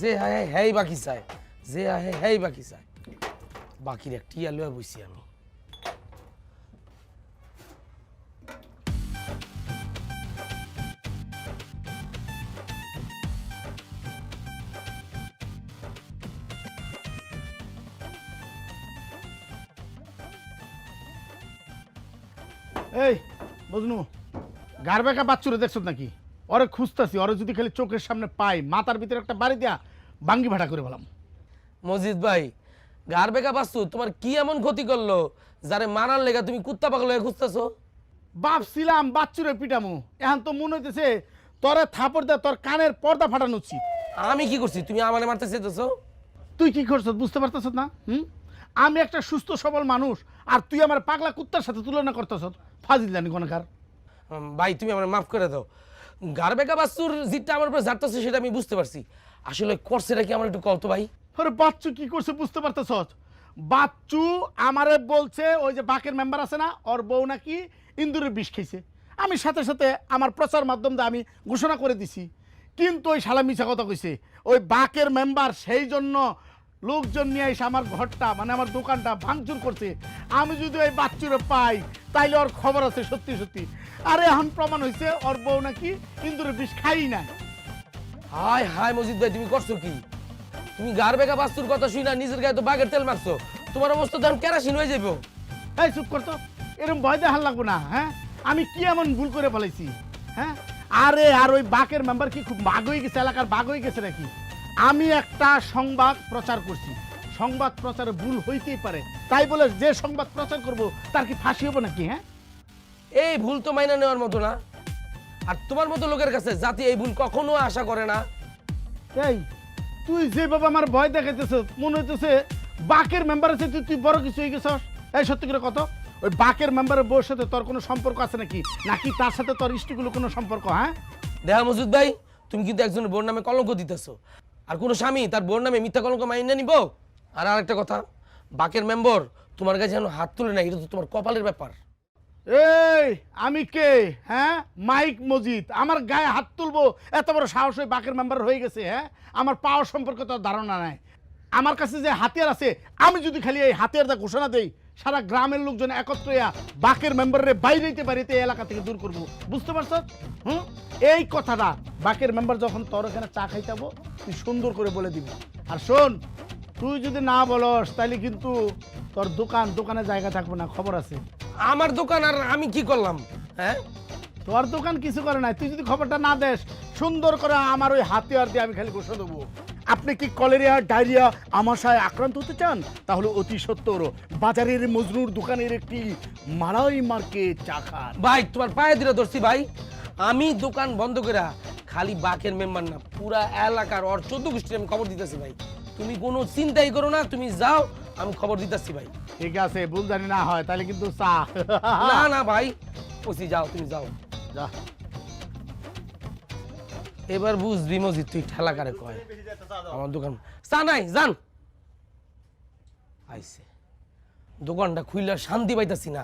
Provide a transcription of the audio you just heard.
যে হায় হ্যাই বাকি চায় যে হায় হ্যাই বাকি চায় বাকির একটি আলু বসি আমি। এই বুঝনু গারবেকা বাচ্চুরে দেখছ নাকি? ওরে খুঁজতাছি ওরে যদি খালি চোখের সামনে পাই মাথার ভিতরে একটা বাড়ি দেয়া বাঙ্গি ভাটা করে বললাম মজিদ ভাই গার বেকা বাস্তু তোমার কি এমন ক্ষতি করল? যারে মারার লেগা তুমি কুত্তা পাগল হয়ে খুঁজতেছো? বাপছিলাম বাচ্চুরে পিটামু। এখন তো মনে হইতেছে তোরে থাপড় দে তোর কানের পর্দা ফাটানো উচিত। আমি কি করছি? তুমি আমারে মারতে চাইতেছো? তুই কি করছ বুঝতে পারতেছ না? হুম? আমি একটা সুস্থ সবল মানুষ আর তুই আমার পাগলা কুত্তার সাথে তুলনা করতেছ। ফাজিল জানি কোনকার ভাই তুমি আমার মাফ করে দাও। গার বেকা বাস্তুর জিতটা আমার উপরে ঝাড়তেছে সেটা আমি বুঝতে পারছি। আসলে করছেটা কি আমার একটু কত ভাই? আরে বাচ্চু কি করছে বুঝতে পারতেছ বাচ্চু আমারে বলছে, ওই যে বাকের মেম্বার আছে না, ওর বউ নাকি ইন্দুরের বিষ খেয়েছে আমি সাথে সাথে আমার প্রচার মাধ্যম দিয়ে আমি ঘোষণা করে দিছি। কিন্তু ওই শালা মিছা কথা কইছে, ওই বাকের মেম্বার সেই জন্য লোকজন নিয়ে এসে আমার ঘরটা মানে আমার দোকানটা ভাঙচুর করছে। আমি যদি ওই বাচ্চুরে পাই, তাইলে ওর খবর আছে সত্যি সত্যি। আরে এখন প্রমাণ হয়েছে ওর বউ নাকি ইন্দুরের বিষ খাই নাই হাই হাই মজিদ ভাই তুমি করছ কি? তুমি গার বেকা বাস্তুর কথা শুই না নিজের গায়ে তো বাঘের তেল মারছো। তোমার অবস্থা ধরুন কেরাসিন হয়ে যাব এই চুপ করতো এরকম ভয় দেখার লাগবো না হ্যাঁ? আমি কি এমন ভুল করে ফেলেছি হ্যাঁ? আরে আর ওই বাকের মেম্বার কি খুব বাঘ হয়ে গেছে এলাকার বাঘ হয়ে গেছে নাকি? আমি একটা সংবাদ প্রচার করছি। সংবাদ প্রচারে ভুল হইতেই পারে। তাই বলে যে সংবাদ প্রচার করব তার কি ফাঁসি হব নাকি হ্যাঁ? এই ভুল তো মাইনা নেওয়ার মতো না। আর তোমার মতো লোকের কাছে জাতি এই ভুল কখনো আশা করে না। এই তুই যে বাবা আমার ভয় দেখাইতেছ মনে হইতেছে বাকের মেম্বার আছে তুই তুই বড় কিছু হয়ে গেছস। এই সত্যি করে কত? ওই বাকের মেম্বারের বউর সাথে তোর কোনো সম্পর্ক আছে নাকি? নাকি তার সাথে তোর ইষ্টগুলো কোনো সম্পর্ক হ্যাঁ? দেহা মজুদ ভাই তুমি কিন্তু একজনের বোর নামে কলঙ্ক দিতেছো। আর কোনো স্বামী তার বোর নামে মিথ্যা কলঙ্ক মাইনে নিব? আর আরেকটা কথা বাকের মেম্বার তোমার কাছে যেন হাত তুলে না এটা তো তোমার কপালের ব্যাপার। এই, আমি কে? হ্যাঁ? মাইক মজিদ। আমার গায়ে হাত তুলবো? এত বড় সাহস হয়ে বাকের মেম্বার হয়ে গেছে হ্যাঁ? আমার পাওয়ার সম্পর্কে তো ধারণা নাই। আমার কাছে যে হাতিয়ার আছে, আমি যদি খালি এই হাতিয়ারটা ঘোষণা দেই, সারা গ্রামের লোকজন একত্র হইয়া বাকের মেম্বারের বাইরে দিতে পারি এই এলাকা থেকে দূর করব। বুঝতে পারছ? হুম? এই কথাটা বাকের মেম্বার যখন তোর এখানে চা খাইতাবো, তুই সুন্দর করে বলে দিবি। আর শোন, তুই যদি না বলস তাহলে কিন্তু তোর দোকান দোকানে জায়গা থাকব না খবর আছে। আমার দোকান আর আমি কি করলাম? হ্যাঁ? তোর দোকান কিছু করে নাই তুই যদি খবরটা না দেস সুন্দর করে আমার ওই হাতিয়ার দিয়ে আমি খালি ঘোষণা দেবো। আপনি কি কলেরিয়া ডায়রিয়া আমাশায় আক্রান্ত হতে চান? তাহলে অতি সত্তর। বাজারের মজনুর দোকানের একটি মারাই মার্কে চা খান। ভাই তোমার পায়ে দিলে ধরছি ভাই। আমি দোকান বন্ধ করে খালি বাকের মেম্বার না পুরা এলাকার ওর চোদ্দ গোষ্ঠীর আমি খবর দিতেছি ভাই। তুমি কোনো চিন্তাই করো না তুমি যাও আমি খবর দিতেছি ভাই। ঠিক আছে ভুল জানি না হয় তাহলে কিন্তু চা। না না ভাই ওসি যাও তুমি যাও। যা। এবার বুঝবি মজিদ তুই ঠেলা কারে কয়? আমার দোকান। চা নাই যান। আইছে। দোকানটা খুললে শান্তি পাইতাছি না।